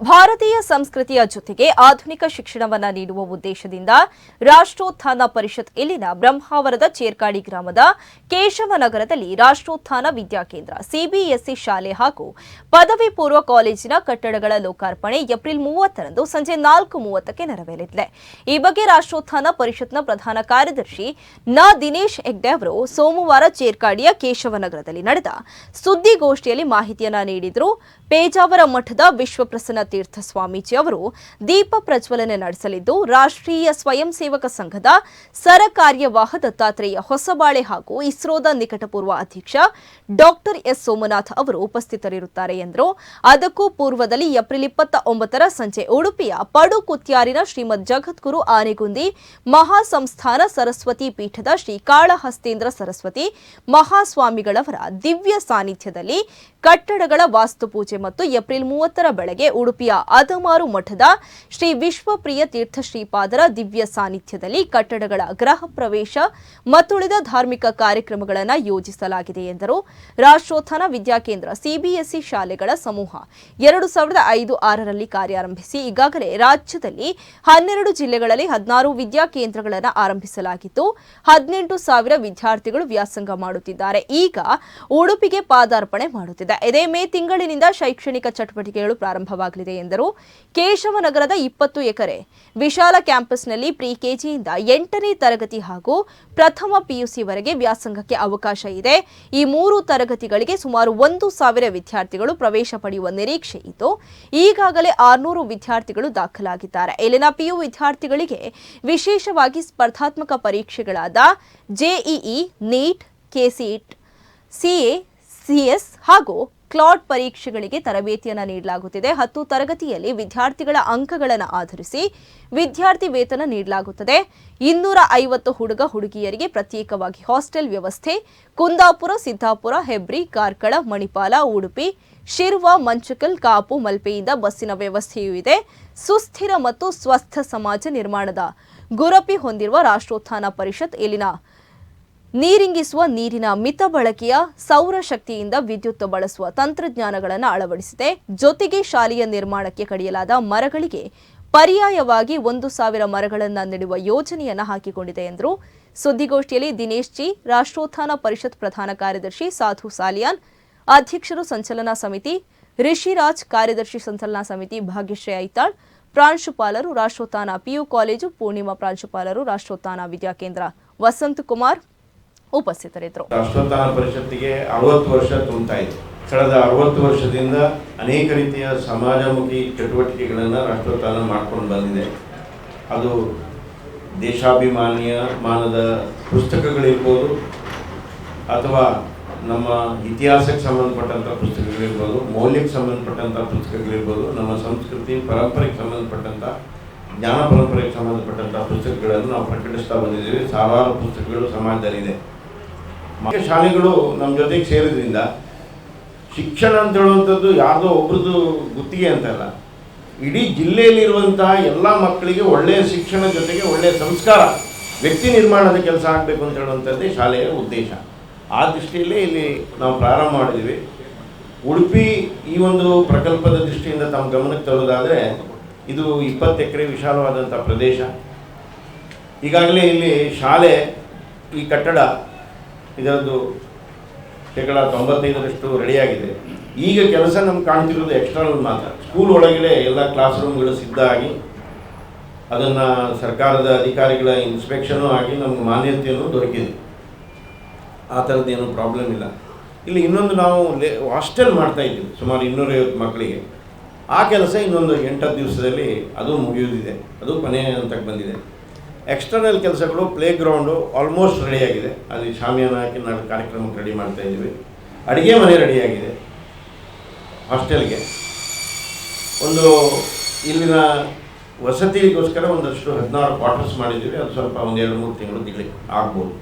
ಭಾರತೀಯ ಸಂಸ್ಕೃತಿಯ ಜೊತೆಗೆ ಆಧುನಿಕ ಶಿಕ್ಷಣವನ್ನ ನೀಡುವ ಉದ್ದೇಶದಿಂದ ರಾಷ್ಟ್ರೋತ್ಥಾನ ಪರಿಷತ್, ಇಲ್ಲಿನ ಬ್ರಹ್ಮಾವರದ ಚೇರ್ಕಾಡಿ ಗ್ರಾಮದ ಕೇಶವನಗರದಲ್ಲಿ ರಾಷ್ಟ್ರೋತ್ಥಾನ ವಿದ್ಯಾಕೇಂದ್ರ, ಸಿಬಿಎಸ್ಇ ಶಾಲೆ ಹಾಗೂ ಪದವಿ ಪೂರ್ವ ಕಾಲೇಜಿನ ಕಟ್ಟಡಗಳ ಲೋಕಾರ್ಪಣೆ ಏಪ್ರಿಲ್ ಮೂವತ್ತರಂದು ಸಂಜೆ ನಾಲ್ಕು ಮೂವತ್ತಕ್ಕೆ ನೆರವೇರಲಿದೆ ಈ ಬಗ್ಗೆ ರಾಷ್ಟ್ರೋತ್ಥಾನ ಪರಿಷತ್ನ ಪ್ರಧಾನ ಕಾರ್ಯದರ್ಶಿ ನ ದಿನೇಶ್ ಹೆಗ್ಡೆ ಅವರು ಸೋಮವಾರ ಚೇರ್ಕಾಡಿಯ ಕೇಶವನಗರದಲ್ಲಿ ನಡೆದ ಸುದ್ದಿಗೋಷ್ಠಿಯಲ್ಲಿ ಮಾಹಿತಿಯನ್ನ ನೀಡಿದರು. ಪೇಜಾವರ ಮಠದ ವಿಶ್ವಪ್ರಸನ್ನ ತೀರ್ಥ ಸ್ವಾಮೀಜಿ ಅವರು ದೀಪ ಪ್ರಜ್ವಲನೆ ನಡೆಸಲಿದ್ದು, ರಾಷ್ಟ್ರೀಯ ಸ್ವಯಂ ಸೇವಕ ಸಂಘದ ಸರಕಾರ್ಯವಾಹ ದತ್ತಾತ್ರೇಯ ಹೊಸಬಾಳೆ ಹಾಗೂ ಇಸ್ರೋದ ನಿಕಟಪೂರ್ವ ಅಧ್ಯಕ್ಷ ಡಾಕ್ಟರ್ ಎಸ್ ಸೋಮನಾಥ್ ಅವರು ಉಪಸ್ಥಿತರಿರುತ್ತಾರೆ ಎಂದರು. ಅದಕ್ಕೂ ಪೂರ್ವದಲ್ಲಿ ಏಪ್ರಿಲ್ ಇಪ್ಪತ್ತ ಒಂಬತ್ತರ ಸಂಜೆ ಉಡುಪಿಯ ಪಡುಕುತ್ಯಾರಿನ ಶ್ರೀಮದ್ ಜಗದ್ಗುರು ಆನೆಗುಂದಿ ಮಹಾಸಂಸ್ಥಾನ ಸರಸ್ವತಿ ಪೀಠದ ಶ್ರೀ ಕಾಳಹಸ್ತೇಂದ್ರ ಸರಸ್ವತಿ ಮಹಾಸ್ವಾಮಿಗಳವರ ದಿವ್ಯ ಸಾನ್ನಿಧ್ಯದಲ್ಲಿ ಕಟ್ಟಡಗಳ ವಾಸ್ತುಪೂಜೆ ಮತ್ತು ಏಪ್ರಿಲ್ ಮೂವತ್ತರ ಬೆಳಗ್ಗೆ ಉಡುಪಿಯ ಅದಮಾರು ಮಠದ ಶ್ರೀ ವಿಶ್ವಪ್ರಿಯ ತೀರ್ಥ ಶ್ರೀಪಾದರ ದಿವ್ಯ ಸಾನ್ನಿಧ್ಯದಲ್ಲಿ ಕಟ್ಟಡಗಳ ಗೃಹ ಪ್ರವೇಶ ಮತ್ತುಳಿದ ಧಾರ್ಮಿಕ ಕಾರ್ಯಕ್ರಮಗಳನ್ನು ಯೋಜಿಸಲಾಗಿದೆ ಎಂದರು. ರಾಷ್ಟ್ರೋತ್ಥಾನ ವಿದ್ಯಾಕೇಂದ್ರ ಸಿಬಿಎಸ್ಇ ಶಾಲೆಗಳ ಸಮೂಹ. ಎರಡು ಸಾವಿರದ ಐದು ಆರರಲ್ಲಿ ಕಾರ್ಯಾರಂಭಿಸಿ ಈಗಾಗಲೇ ರಾಜ್ಯದಲ್ಲಿ ಹನ್ನೆರಡು ಜಿಲ್ಲೆಗಳಲ್ಲಿ ಹದಿನಾರು ವಿದ್ಯಾಕೇಂದ್ರಗಳನ್ನು ಆರಂಭಿಸಲಾಗಿದ್ದು ಹದಿನೆಂಟು ಸಾವಿರ ವಿದ್ಯಾರ್ಥಿಗಳು ವ್ಯಾಸಂಗ ಮಾಡುತ್ತಿದ್ದಾರೆ. ಈಗ ಉಡುಪಿಗೆ ಪಾದಾರ್ಪಣೆ ಮಾಡುತ್ತಿದೆ. ಇದೇ ಮೇ ತಿಂಗಳಿನಿಂದ ಶೈಕ್ಷಣಿಕ ಚಟುವಟಿಕೆಗಳು ಪ್ರಾರಂಭವಾಗಲಿದೆ. ಎಂದರು. ಕೇಶವನಗರದ ಇಪ್ಪತ್ತು ಎಕರೆ ವಿಶಾಲ ಕ್ಯಾಂಪಸ್ನಲ್ಲಿ ಪ್ರಿ ಕೆಜಿಯಿಂದ ಎಂಟನೇ ತರಗತಿ ಹಾಗೂ ಪ್ರಥಮ ಪಿಯುಸಿವರೆಗೆ ವ್ಯಾಸಂಗಕ್ಕೆ ಅವಕಾಶ ಇದೆ. ಈ ಮೂರು ತರಗತಿಗಳಿಗೆ ಸುಮಾರು ಒಂದು ಸಾವಿರ ವಿದ್ಯಾರ್ಥಿಗಳು ಪ್ರವೇಶ ಪಡೆಯುವ ನಿರೀಕ್ಷೆ ಇದ್ದು, ಈಗಾಗಲೇ ಆರ್ನೂರು ವಿದ್ಯಾರ್ಥಿಗಳು ದಾಖಲಾಗಿದ್ದಾರೆ. ಇಲ್ಲಿನ ಪಿಯು ವಿದ್ಯಾರ್ಥಿಗಳಿಗೆ ವಿಶೇಷವಾಗಿ ಸ್ಪರ್ಧಾತ್ಮಕ ಪರೀಕ್ಷೆಗಳಾದ JEE NEET KCET CA CS ಹಾಗೂ ಕ್ಲಾಟ್ ಪರೀಕ್ಷೆಗಳಿಗೆ ತರಬೇತಿಯನ್ನು ನೀಡಲಾಗುತ್ತಿದೆ. ಹತ್ತು ತರಗತಿಯಲ್ಲಿ ವಿದ್ಯಾರ್ಥಿಗಳ ಅಂಕಗಳನ್ನು ಆಧರಿಸಿ ವಿದ್ಯಾರ್ಥಿ ವೇತನ ನೀಡಲಾಗುತ್ತದೆ. ಇನ್ನೂರ ಐವತ್ತು ಹುಡುಗ ಹುಡುಗಿಯರಿಗೆ ಪ್ರತ್ಯೇಕವಾಗಿ ಹಾಸ್ಟೆಲ್ ವ್ಯವಸ್ಥೆ, ಕುಂದಾಪುರ, ಸಿದ್ದಾಪುರ, ಹೆಬ್ರಿ, ಕಾರ್ಕಳ, ಮಣಿಪಾಲ, ಉಡುಪಿ, ಶಿರ್ವ, ಮಂಚಕಲ್, ಕಾಪು, ಮಲ್ಪೆಯಿಂದ ಬಸ್ಸಿನ ವ್ಯವಸ್ಥೆಯೂ ಇದೆ. ಸುಸ್ಥಿರ ಮತ್ತು ಸ್ವಸ್ಥ ಸಮಾಜ ನಿರ್ಮಾಣದ ಗುರಪಿ ಹೊಂದಿರುವ ರಾಷ್ಟ್ರೋತ್ಥಾನ ಪರಿಷತ್ ಇಲ್ಲಿನ ನೀರಿಂಗಿಸುವ ನೀರಿನ ಮಿತ ಬಳಕೆಯ ಸೌರಶಕ್ತಿಯಿಂದ ವಿದ್ಯುತ್ ಬಳಸುವ ತಂತ್ರಜ್ಞಾನಗಳನ್ನು ಅಳವಡಿಸಿದೆ. ಜೊತೆಗೆ ಶಾಲೆಯ ನಿರ್ಮಾಣಕ್ಕೆ ಕಡಿಯಲಾದ ಮರಗಳಿಗೆ ಪರ್ಯಾಯವಾಗಿ ಒಂದು ಸಾವಿರ ಮರಗಳನ್ನು ನೆಡುವ ಯೋಜನೆಯನ್ನು ಹಾಕಿಕೊಂಡಿದೆ ಎಂದರು. ಸುದ್ದಿಗೋಷ್ಠಿಯಲ್ಲಿ ದಿನೇಶ್ ಜಿ, ರಾಷ್ಟ್ರೋತ್ಥಾನ ಪರಿಷತ್ ಪ್ರಧಾನ ಕಾರ್ಯದರ್ಶಿ ಸಾಧು ಸಾಲಿಯಾನ್, ಅಧ್ಯಕ್ಷರು ಸಂಚಲನಾ ಸಮಿತಿ, ರಿಷಿರಾಜ್ ಕಾರ್ಯದರ್ಶಿ ಸಂಚಲನಾ ಸಮಿತಿ ಭಾಗ್ಯಶ್ರೀ ಐತಾಳ್, ಪ್ರಾಂಶುಪಾಲರು ರಾಷ್ಟ್ರೋತ್ಥಾನ ಪಿಯು ಕಾಲೇಜು, ಪೂರ್ಣಿಮಾ ಪ್ರಾಂಶುಪಾಲರು ರಾಷ್ಟ್ರೋತ್ಥಾನ ವಿದ್ಯಾಕೇಂದ್ರ ವಸಂತ್ ಕುಮಾರ್ ಉಪಸ್ಥಿತರಿದ್ದರು. ರಾಷ್ಟ್ರೋತ್ಥಾನ ಪರಿಷತ್ತಿಗೆ ಅರವತ್ತು ವರ್ಷ ತುಂಬ್ತಾ ಇದೆ ಕಳೆದ ಅರವತ್ತು ವರ್ಷದಿಂದ ಅನೇಕ ರೀತಿಯ ಸಮಾಜಮುಖಿ ಚಟುವಟಿಕೆಗಳನ್ನು ರಾಷ್ಟ್ರೋತ್ಥಾನ ಮಾಡ್ಕೊಂಡು ಬಂದಿದೆ. ಅದು ದೇಶಾಭಿಮಾನಿಯ ಮಾನದ ಪುಸ್ತಕಗಳಿರ್ಬೋದು ಅಥವಾ ನಮ್ಮ ಇತಿಹಾಸಕ್ಕೆ ಸಂಬಂಧಪಟ್ಟಂಥ ಪುಸ್ತಕಗಳಿರ್ಬೋದು, ಮೌಲ್ಯಕ್ಕೆ ಸಂಬಂಧಪಟ್ಟಂಥ ಪುಸ್ತಕಗಳಿರ್ಬೋದು, ನಮ್ಮ ಸಂಸ್ಕೃತಿ, ಪರಂಪರೆಗೆ ಸಂಬಂಧಪಟ್ಟಂಥ, ಜ್ಞಾನ ಪರಂಪರೆಗೆ ಸಂಬಂಧಪಟ್ಟಂಥ ಪುಸ್ತಕಗಳನ್ನು ನಾವು ಪ್ರಕಟಿಸ್ತಾ ಬಂದಿದ್ದೀವಿ. ಸಾವಿರಾರು ಪುಸ್ತಕಗಳು ಸಮಾಜದಲ್ಲಿದೆ. ಶಾಲೆಗಳು ನಮ್ಮ ಜೊತೆಗೆ ಸೇರಿದ್ರಿಂದ ಶಿಕ್ಷಣ ಅಂತ ಹೇಳುವಂಥದ್ದು ಯಾರ್ದೋ ಒಬ್ರದ್ದು ಗುತ್ತಿಗೆ ಅಂತಲ್ಲ ಇಡೀ ಜಿಲ್ಲೆಯಲ್ಲಿರುವಂತಹ ಎಲ್ಲ ಮಕ್ಕಳಿಗೆ ಒಳ್ಳೆಯ ಶಿಕ್ಷಣ ಜೊತೆಗೆ ಒಳ್ಳೆಯ ಸಂಸ್ಕಾರ, ವ್ಯಕ್ತಿ ನಿರ್ಮಾಣದ ಕೆಲಸ ಆಗಬೇಕು ಅಂತ ಹೇಳುವಂಥದ್ದೇ ಶಾಲೆಯ ಉದ್ದೇಶ. ಆ ದೃಷ್ಟಿಯಲ್ಲೇ ಇಲ್ಲಿ ನಾವು ಪ್ರಾರಂಭ ಮಾಡಿದ್ದೀವಿ. ಉಡುಪಿ ಈ ಒಂದು ಪ್ರಕಲ್ಪದ ದೃಷ್ಟಿಯಿಂದ ತಮ್ಮ ಗಮನಕ್ಕೆ ತರೋದಾದರೆ ಇದು ಇಪ್ಪತ್ತು ಎಕರೆ ವಿಶಾಲವಾದಂಥ ಪ್ರದೇಶ. ಈಗಾಗಲೇ ಇಲ್ಲಿ ಶಾಲೆ, ಈ ಕಟ್ಟಡ ಇದರದ್ದು ಶೇಕಡ ತೊಂಬತ್ತೈದರಷ್ಟು ರೆಡಿಯಾಗಿದೆ. ಈಗ ಕೆಲಸ ನಮ್ಗೆ ಕಾಣ್ತಿರೋದು ಎಕ್ಸ್ಟರ್ನಲ್ ಮಾತ್ರ. ಸ್ಕೂಲ್ ಒಳಗಡೆ ಎಲ್ಲ ಕ್ಲಾಸ್ ರೂಮ್ಗಳು ಸಿದ್ಧ ಆಗಿ, ಅದನ್ನು ಸರ್ಕಾರದ ಅಧಿಕಾರಿಗಳ ಇನ್ಸ್ಪೆಕ್ಷನು ಆಗಿ ನಮ್ಗೆ ಮಾನ್ಯತೆಯನ್ನು ದೊರಕಿದೆ. ಆ ಥರದ್ದೇನು ಪ್ರಾಬ್ಲಮ್ ಇಲ್ಲ. ಇಲ್ಲಿ ಇನ್ನೊಂದು ನಾವು ಲೇ ಹಾಸ್ಟೆಲ್ ಮಾಡ್ತಾ ಇದ್ದೀವಿ, ಸುಮಾರು ಇನ್ನೂರೈವತ್ತು ಮಕ್ಕಳಿಗೆ. ಆ ಕೆಲಸ ಇನ್ನೊಂದು ಎಂಟತ್ತು ದಿವಸದಲ್ಲಿ ಅದು ಮುಗಿಯುವುದಿದೆ ಅದು ಕೊನೆಯ ಹಂತಕ್ಕೆ ಬಂದಿದೆ. ಎಕ್ಸ್ಟರ್ನಲ್ ಕೆಲಸಗಳು ಪ್ಲೇ ಗ್ರೌಂಡು ಆಲ್ಮೋಸ್ಟ್ ರೆಡಿಯಾಗಿದೆ ಅಲ್ಲಿ ಶಾಮಿಯಾನ ಹಾಕಿ ನಾವು ಕಾರ್ಯಕ್ರಮಕ್ಕೆ ರೆಡಿ ಮಾಡ್ತಾ ಇದ್ದೀವಿ. ಅಡುಗೆ ಮನೆ ರೆಡಿಯಾಗಿದೆ ಹಾಸ್ಟೆಲ್ಗೆ ಒಂದು ಇಲ್ಲಿನ ವಸತಿಗೋಸ್ಕರ ಒಂದಷ್ಟು ಹದಿನಾರು ಕ್ವಾರ್ಟರ್ಸ್ ಮಾಡಿದ್ದೀವಿ. ಅದು ಸ್ವಲ್ಪ ಒಂದು ಎರಡು ಮೂರು ತಿಂಗಳು ತಿಳಿ ಆಗ್ಬೋದು.